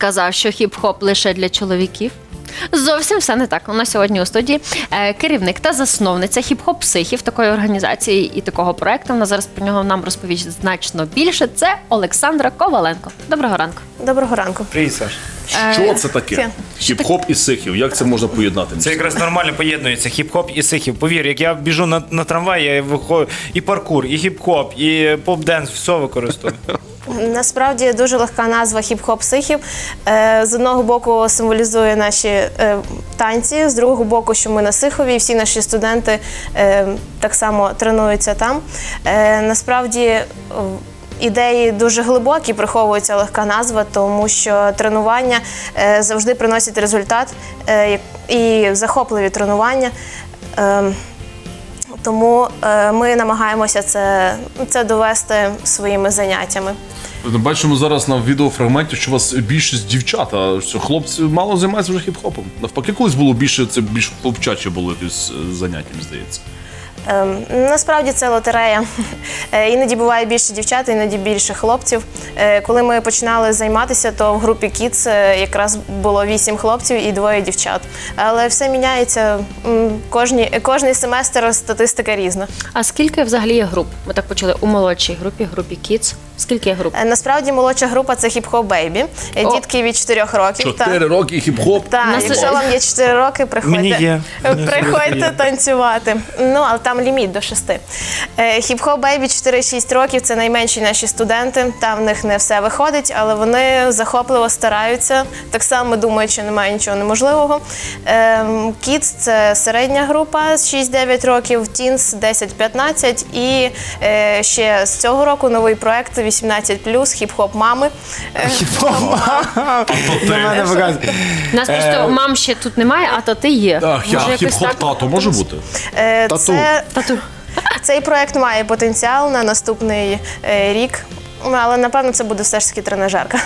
сказав, що хіп-хоп лише для чоловіків. Зовсім все не так. У нас сьогодні у студії е, керівник та засновниця хіп-хоп психів такої організації і такого проекту. Вона зараз про нього нам розповість значно більше. Це Олександра Коваленко. Доброго ранку. Доброго ранку. Привіт, Саш. Що це таке? Хіп-хоп і сихів. Як це можна поєднати? Це якраз нормально поєднується хіп-хоп і сихів. Повір, як я біжу на, на трамвай, я виходжу і паркур, і хіп-хоп, і поп-денс, все використовую. Насправді дуже легка назва хіп-хоп психів. Е, З одного боку символізує наші е, танці, з другого боку, що ми на Сихові, і всі наші студенти е, так само тренуються там. Е, Насправді. Ідеї дуже глибокі, приховується легка назва, тому що тренування е, завжди приносять результат е, і захопливі тренування. Е, Тому е, ми намагаємося це, це довести своїми заняттями. Бачимо зараз на відеофрагменті, що у вас більшість дівчат, а що хлопці мало займаються вже хіп-хопом. Навпаки, колись було більше, це більш хлопчачі було якесь е, заняття, мені здається. Ем, насправді це лотерея. Е, Іноді буває більше дівчат, іноді більше хлопців. Е, Коли ми починали займатися, то в групі Kids е, якраз було вісім хлопців і двоє дівчат. Але все міняється. М, Кожні, кожний семестр статистика різна. А скільки взагалі є груп? Ми так почали у молодшій групі, групі Kids. Скільки є груп? Е, Насправді молодша група це хіп-хоп бейбі. Е, О. Дітки від 4 років. Чотири роки хіп-хоп. Так, Нас- якщо вам є 4 роки, приходьте, Мені є. Приходьте танцювати. Ну, але там ліміт до 6. Хіп-хоп бейбі 4-6 років це найменші наші студенти. Там в них не все виходить, але вони захопливо стараються. Так само думають, що немає нічого неможливого. Kids – це середня група з 6-9 років, Teens – 10-15 і е, ще з цього року новий проект 18+, хіп-хоп мами. Е, На мене показує. Нас просто мам ще тут немає, а то ти є. Хіп-хоп тато може бути? Е, Тату. Тату. Цей проект має потенціал на наступний е, рік, але напевно це буде все ж таки тренажерка.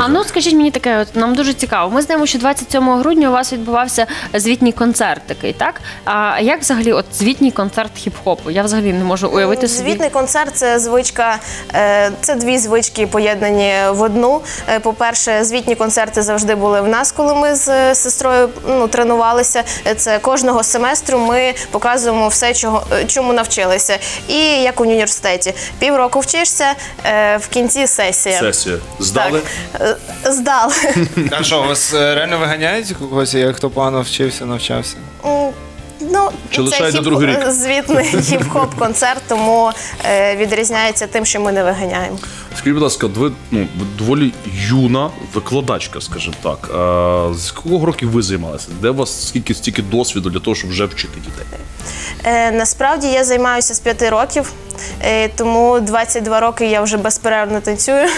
А ну скажіть мені таке, от нам дуже цікаво. Ми знаємо, що 27 грудня у вас відбувався звітній концерт такий, так? А як взагалі от звітній концерт хіп-хопу? Я взагалі не можу уявити собі. Звітний концерт це звичка, е, це дві звички поєднані в одну. Е, По-перше, звітні концерти завжди були в нас, коли ми з е, сестрою ну, тренувалися. Е, Це кожного семестру ми показуємо все, чого, е, чому навчилися. І як у університеті. Півроку вчишся, е, в кінці сесія. Сесія. Здали? Е, Здали. А що, вас е, реально виганяють когось, як хто погано вчився, навчався? М, Ну, Чи це хіп- другий рік? звітний хіп-хоп концерт, тому е, відрізняється тим, що ми не виганяємо. Скажіть, будь ласка, ви ну, доволі юна викладачка, скажімо так. А, з якого років ви займалися? Де у вас скільки стільки досвіду для того, щоб вже вчити дітей? Е, насправді я займаюся з п'яти років, е, тому 22 роки я вже безперервно танцюю,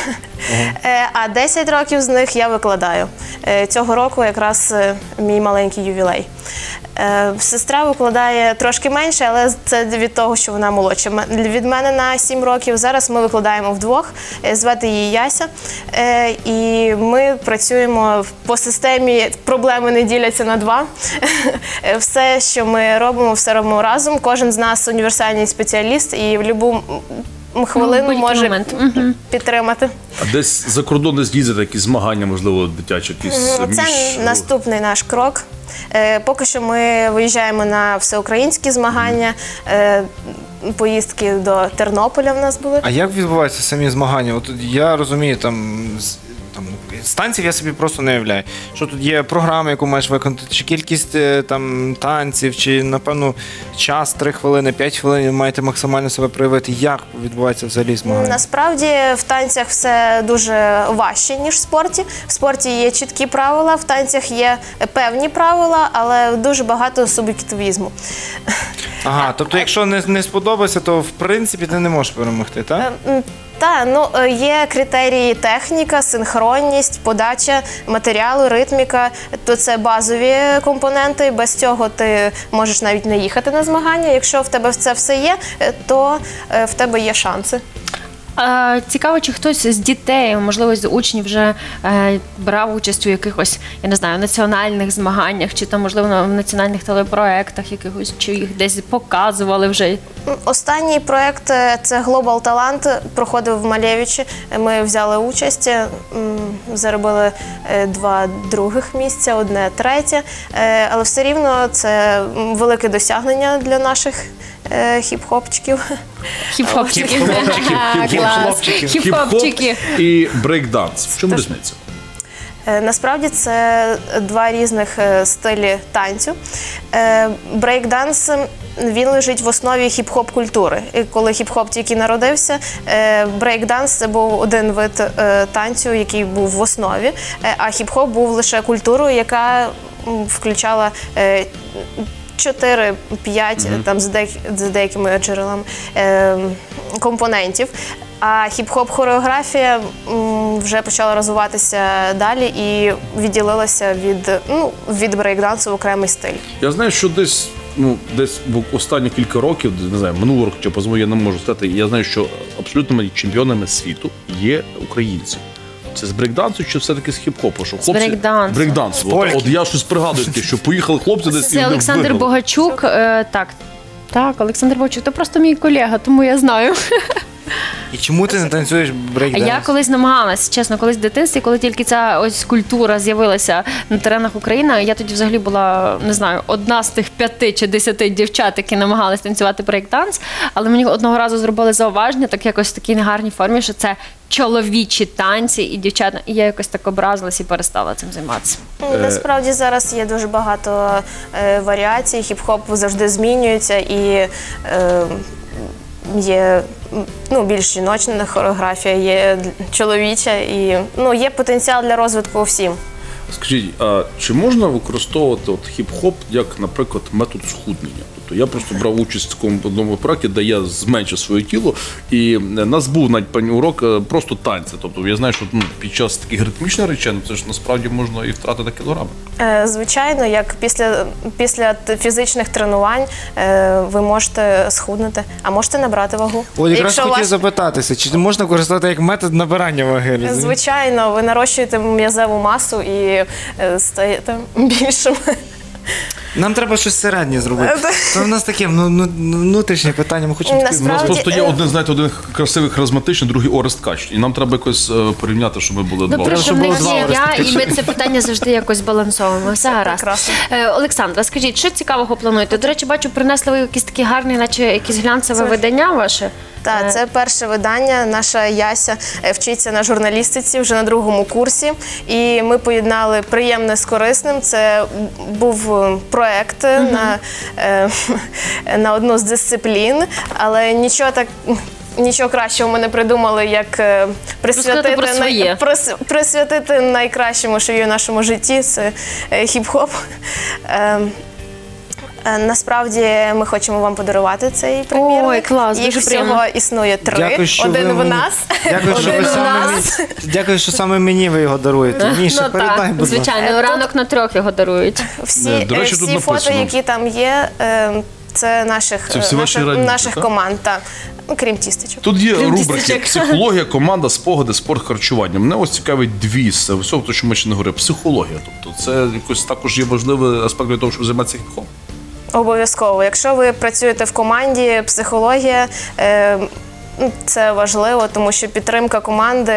е, а 10 років з них я викладаю. Е, цього року якраз е, мій маленький ювілей. Е, сестра викладає трошки менше, але це від того, що вона молодша. М- Від мене на 7 років. Зараз ми викладаємо вдвох. Е, Звати її Яся. Е, і ми працюємо по системі проблеми не діляться на два. Е, Все, що ми робимо, все робимо разом. Кожен з нас універсальний спеціаліст і в будь-яку хвилину будь-який може момент. Мгм. підтримати. А десь за кордон не з'їздити, якісь змагання, можливо, дитячі, якісь Ну, Це між... наступний наш крок. Е, Поки що ми виїжджаємо на всеукраїнські змагання. Е, Поїздки до Тернополя в нас були. А як відбуваються самі змагання? От я розумію, там. з- Там станців я собі просто не уявляю. Що тут є програма, яку маєш виконати, чи кількість е, там танців, чи напевно час 3 хвилини, 5 хвилин маєте максимально себе проявити. Як відбувається взагалі змагання? Насправді в танцях все дуже важче, ніж в спорті. В спорті є чіткі правила, в танцях є певні правила, але дуже багато суб'єктивізму. Ага, тобто, якщо не, не сподобається, то в принципі ти не можеш перемогти, так? Так, ну е, є критерії техніка, синхронність, подача матеріалу, ритміка. То це базові компоненти. Без цього ти можеш навіть не їхати на змагання. Якщо в тебе це все є, е, то е, в тебе є шанси. Цікаво, чи хтось з дітей, можливо, з учнів вже е, брав участь у якихось, я не знаю, національних змаганнях, чи там, можливо, в національних телепроектах якихось, чи їх десь показували вже. Останній проект е, це Global Talent, проходив в Малєвичі. Ми взяли участь, заробили е, два других місця, одне третє. Але все рівно це велике досягнення для наших хіп-хопчиків. Хіп-хопчики. Хіп-хопчики, А, клас. хіп-хопчики. Хіп-хопчики. Хіп-хоп і брейкданс. В чому різниця? Е, Насправді це два різних е, стилі танцю. Е, Брейкданс він лежить в основі хіп-хоп культури. І коли хіп-хоп тільки народився, е, брейкданс це був один вид е, танцю, який був в основі, е, а хіп-хоп був лише культурою, яка м, включала. е, 4-5 там з, деяк- з деякими джерелами е, компонентів. А хіп-хоп хореографія м, вже почала розвиватися далі і відділилася від, ну, від брейкдансу в окремий стиль. Я знаю, що десь. Ну, десь в останні кілька років, не знаю, минулого року чи позму, я не можу сказати. Я знаю, що абсолютними чемпіонами світу є українці. Це з брейкдансу чи все-таки з хіп-хопу? Що хлопці... брейкдансу. Брейкдансу. От, от я щось пригадую таке, що поїхали хлопці десь і Це вони Олександр виграли. Богачук. е, Так, так, Олександр Богачук, то просто мій колега, тому я знаю. І чому ти не танцюєш брейкданс? Я колись намагалась, чесно, колись в дитинстві, коли тільки ця ось культура з'явилася на теренах України, я тоді взагалі була не знаю, одна з тих п'яти чи десяти дівчат, які намагались танцювати брейк-данс, але мені одного разу зробили зауваження, так якось в такій негарній формі, що це чоловічі танці і дівчата. І я якось так образилась і перестала цим займатися. Ну, Насправді зараз є дуже багато е, варіацій. Хіп-хоп завжди змінюється і е, є ну, більш жіночна хореографія, є чоловіча і ну, є потенціал для розвитку всім. Скажіть, а чи можна використовувати от хіп-хоп як, наприклад, метод схуднення? Тобто я просто брав участь в такому одному проєкті, де я зменшив своє тіло, і е, нас був навіть пані урок е, просто танці. Тобто я знаю, що ну, під час таких ритмічних речей ну, це ж насправді можна і втратити кілограми. Е, Звичайно, як після, після фізичних тренувань е, ви можете схуднути, а можете набрати вагу. От якраз хотів ваш- запитатися, чи можна користувати як метод набирання ваги? Звичайно, ви нарощуєте м'язеву масу і е, стаєте більшим. Нам треба щось середнє зробити. Це в нас таке ну, ну, внутрішнє питання. Ми хочемо таке У нас просто є е, один, знаєте, один красивий харизматичний, другий Орест Кач. І нам треба якось е, порівняти, щоб ми були два. Добре, що щоб було два я, і ми це питання завжди якось балансовуємо. Все гаразд. Е, Олександра, скажіть, що цікавого плануєте? До речі, бачу, принесли ви якісь такі гарні, наче якісь глянцеве видання ваше. Так, це перше видання. Наша Яся е, вчиться на журналістиці вже на другому курсі. І ми поєднали приємне з корисним. Це був е, проект на, е, на одну з дисциплін, але нічого так. Нічого кращого ми не придумали, як е, присвятити, про прис- присвятити найкращому, що є в нашому житті, це е, хіп-хоп. Е, е, Насправді ми хочемо вам подарувати цей примірник. клас, Їх дуже всього приємно. існує три. Дякую, що Один ви в мені- нас. Дякую, що ви саме нас. мені, дякую, що саме мені ви його даруєте. Міша, ну передай, так, будь ласка. звичайно, ранок на трьох його дарують. Всі, Е, до речі, е, тут всі фото, написано. які там є, е, це наших, Це всі е, ваші наших, радіти, наших так? команд, так. Ну, крім тістечок. Тут є Крім рубрики тістечок. психологія, команда, спогади, спорт, харчування. Мене ось цікавить дві з всього, того, що ми ще не говорили. Психологія. Тобто це якось також є важливий аспект для того, щоб займатися хіп-хопом. Обов'язково. Якщо ви працюєте в команді, психологія е, ну, це важливо, тому що підтримка команди.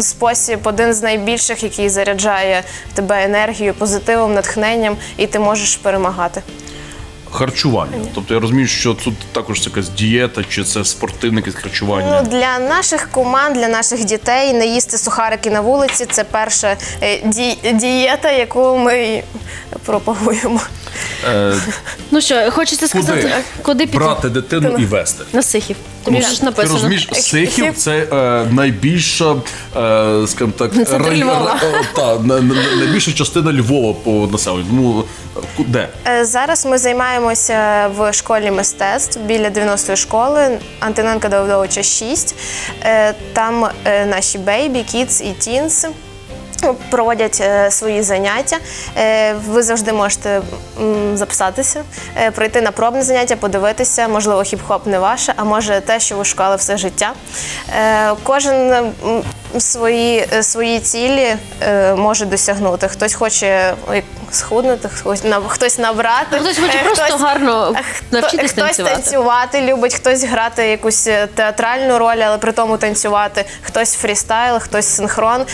Спосіб один з найбільших, який заряджає тебе енергією, позитивом, натхненням, і ти можеш перемагати. Харчування. Тобто я розумію, що тут також це якась дієта, чи це спортивне якесь харчування. Ну, для наших команд, для наших дітей не їсти сухарики на вулиці це перша е, ді- дієта, яку ми пропагуємо. Е, Ну що, хочеться сказати, Куди? куди піти? брати дитину і вести. На сихів. Тобі ж Ти написано. розумієш, Сихів це е, найбільша, е, скажімо так, рай- Львова. ра- та, на- на- найбільша частина Львова по населенню. Ну, ку- де? Е, Зараз ми займаємося в школі мистецтв біля 90-ї школи Антоненка Давидовича 6. Е, Там е, наші бейбі, кідс і тінс. Проводять е, свої заняття. Е, ви завжди можете записатися, е, прийти на пробне заняття, подивитися. Можливо, хіп-хоп не ваше, а може те, що ви шукали все життя. Кожен свої, свої цілі може досягнути. Хтось хоче схуднути, хтось, на- хтось набрати. А хтось хоче просто гарно навчитись хтось танцювати. танцювати любить, хтось грати якусь театральну роль, але при тому танцювати, хтось фрістайл, хтось синхрон.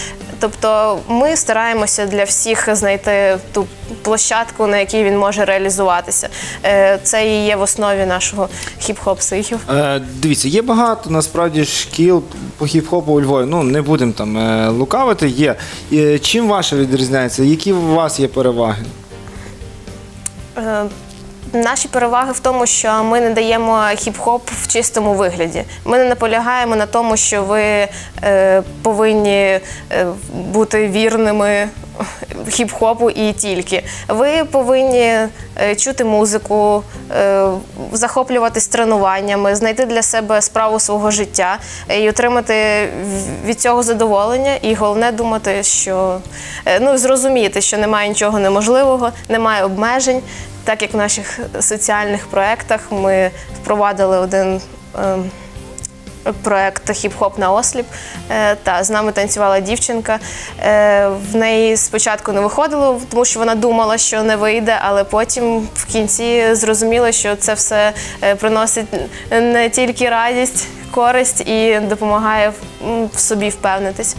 Тобто ми стараємося для всіх знайти ту площадку, на якій він може реалізуватися. Е, Це і є в основі нашого хіп-хоп психів. Е, дивіться, є багато насправді шкіл по хіп-хопу у Львові. Ну не будемо там е, лукавити. Є. Е, чим ваша відрізняється? Які у вас є переваги? Наші переваги в тому, що ми не даємо хіп-хоп в чистому вигляді. Ми не наполягаємо на тому, що ви е, повинні е, бути вірними хіп-хопу і тільки. Ви повинні е, чути музику, е, захоплюватись тренуваннями, знайти для себе справу свого життя і отримати від цього задоволення. І головне думати, що ну зрозуміти, що немає нічого неможливого, немає обмежень. Так як в наших соціальних проєктах ми впровадили один ем, проєкт хіп-хоп на осліп. Е, Та з нами танцювала дівчинка. Е, В неї спочатку не виходило, тому що вона думала, що не вийде, але потім в кінці зрозуміла, що це все е, приносить не тільки радість, користь і допомагає в собі впевнитись.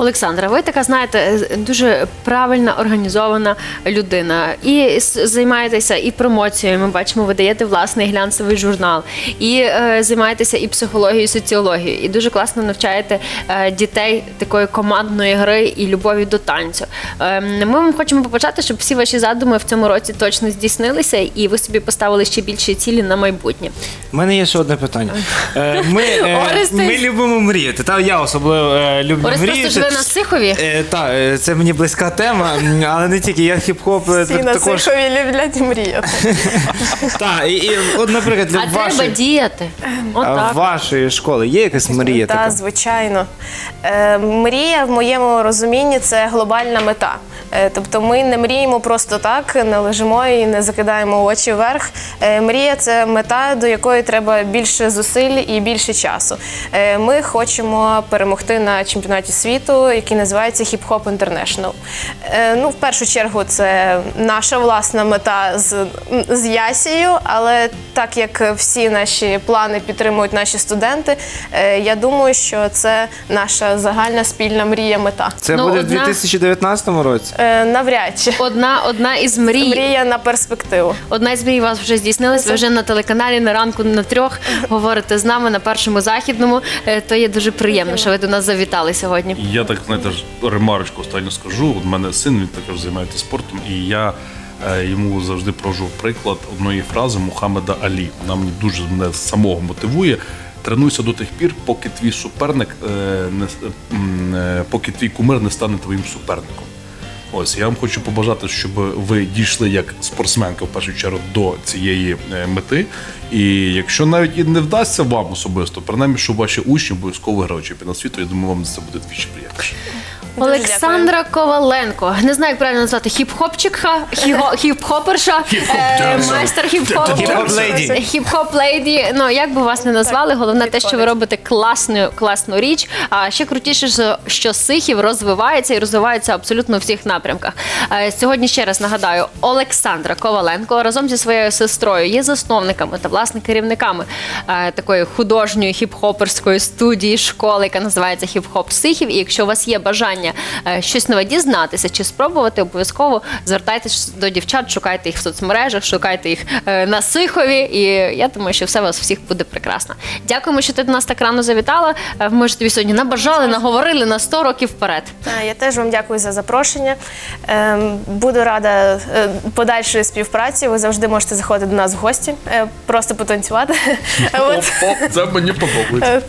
Олександра, ви така, знаєте, дуже правильна організована людина. І займаєтеся і промоцією. Ми бачимо, ви даєте власний глянцевий журнал, і е, займаєтеся і психологією, і соціологією. І дуже класно навчаєте е, дітей такої командної гри і любові до танцю. Е, ми вам хочемо побажати, щоб всі ваші задуми в цьому році точно здійснилися, і ви собі поставили ще більші цілі на майбутнє. У мене є ще одне питання. Е, Ми, е, ми любимо мріяти. Та я особливо е, люблю Орес мріяти. На Сихові. Так, це мені близька тема, але не тільки. Я хіп-хоп е, Всі на також. Сихові люблять мріяти. Так, і, і от, наприклад, для А треба вашої, діяти. а, Отак. вашої школи є якась мрія Та, така? звичайно. Е, мрія в моєму розумінні це глобальна мета. Е, тобто ми не мріємо просто так, не лежимо і не закидаємо очі вверх. Е, мрія це мета, до якої треба більше зусиль і більше часу. Е, ми хочемо перемогти на чемпіонаті світу, який називається Hip Hop International. Е, ну, в першу чергу, це наша власна мета з, з Ясією, але так як всі наші плани підтримують наші студенти, е, я думаю, що це наша загальна спільна мрія мета. Це Ну, буде в одна- 2019 році. Е, Навряд чи Одна, одна із мрій. мрія на перспективу. Одна із мрій у вас вже здійснилась. Ви вже на телеканалі на ранку на трьох говорите з нами на першому західному. Е, То є дуже приємно, що ви до нас завітали сьогодні. Я так знаєте, ремарочку останню скажу. У мене син він також займається спортом, і я е, йому завжди провожу приклад одної фрази Мухаммеда Алі. Вона мені дуже мене самого мотивує. Тренуйся до тих пір, поки твій суперник е, не е, поки твій кумир не стане твоїм суперником. Ось я вам хочу побажати, щоб ви дійшли як спортсменка в першу чергу до цієї е, мети. І якщо навіть і не вдасться вам особисто, принаймні, що ваші учні обов'язково грають чемпіонат світу, я думаю, вам це буде двічі приємніше. Олександра Коваленко. Не знаю, як правильно назвати хіп-хопчикха, хіго- хіп-хоперша, е, майстер хіп-хопу. Хіп-хоп леді. Хіп-хоп леді. Ну як би вас не назвали, головне те, що ви робите класну, класну річ. А ще крутіше, що- що Сихів розвивається і розвивається абсолютно у всіх напрямках. Е, Сьогодні ще раз нагадаю, Олександра Коваленко разом зі своєю сестрою є засновниками та власне керівниками е, такої художньої хіп-хоперської студії школи, яка називається Хіп-хоп Сихів. І якщо у вас є бажання е, щось нове дізнатися чи спробувати, обов'язково звертайтесь до дівчат, шукайте їх в соцмережах, шукайте їх е, на Сихові. І я думаю, що все у вас всіх буде прекрасно. Дякуємо, що ти до нас так рано завітала. Е, Ми ж тобі сьогодні набажали, наговорили на 100 років вперед. Я теж вам дякую за запрошення. Ем, Буду рада подальшої співпраці. Ви завжди можете заходити до нас в гості, просто потанцювати. От. Це мені подобається.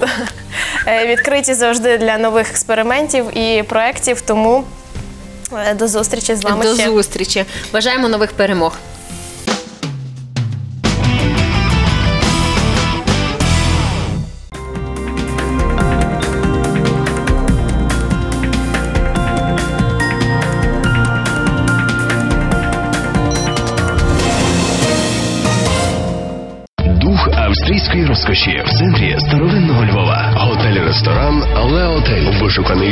Відкриті завжди для нових експериментів і проєктів. Тому е, до зустрічі з вами До ще. зустрічі. Бажаємо нових перемог.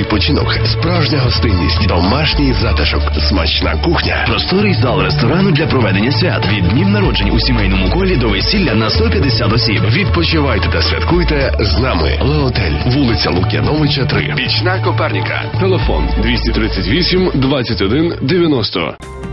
Відпочинок, справжня гостинність, домашній затишок, смачна кухня, просторий зал ресторану для проведення свят. Від днів народжень у сімейному колі до весілля на 150 осіб. Відпочивайте та святкуйте з нами. Леотель, вулиця Лук'яновича, 3. Пічна Коперніка. Телефон 238 21 90.